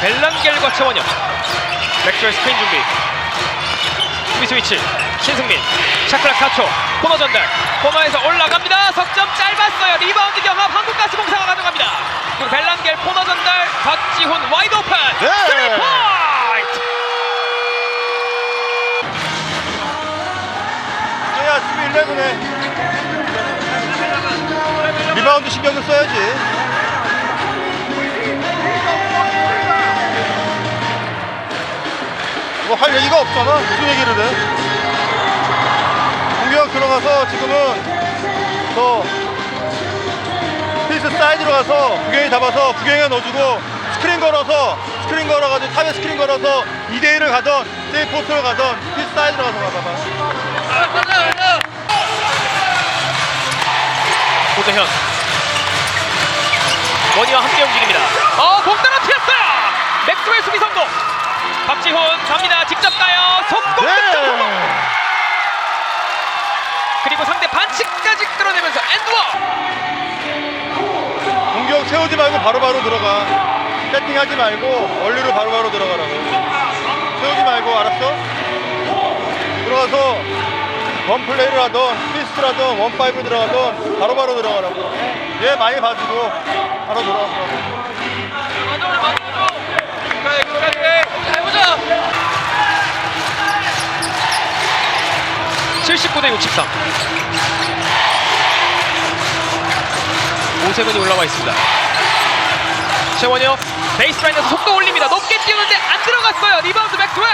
벨란겔과 최원영. 맥주얼 스크린 준비. 수비수 위치 신승민 샤클락 4초 코너 전달. 코너에서 올라갑니다. 석점 짧았어요. 리바운드 경합 한국가스 공사가 가져갑니다. 그리고 벨란겔 코너 전달 박지훈 와이드 오픈. 네. 3포인트! 저야 수비 11에 리바운드 신경을 써야지 할 얘기가 없잖아. 무슨 얘기를 해? 공격 들어가서 지금은 더 피스 사이드로 가서 구경이 잡아서 구경에 넣어주고 스크린 걸어서 스크린 걸어가지고 탑에 스크린 걸어서 2대1을 가던 세이포트로 가던 피스 사이드로 가서 가봐봐. 고재현. 원희와 함께 움직입니다. 어, 공 떨어뜨렸어요! 맥스웰 수비 성공 박지훈 갑니다 직접 가요 속공 성공 그리고 상대 반칙까지 끌어내면서 엔드워 공격 세우지 말고 바로바로 들어가. 세팅하지 말고 원리로 바로 바로 들어가라고. 세우지 말고 알았어? 들어가서 원 플레이를 하던 피스트라던 원 파이브 들어가던 바로바로 들어가라고. 얘 많이 봐주고 바로 들어가라고. 79대 63 오세근이 올라와 있습니다. 최원혁 베이스라인에서 속도 올립니다. 높게 띄우는데 안 들어갔어요. 리바운드 맥스웰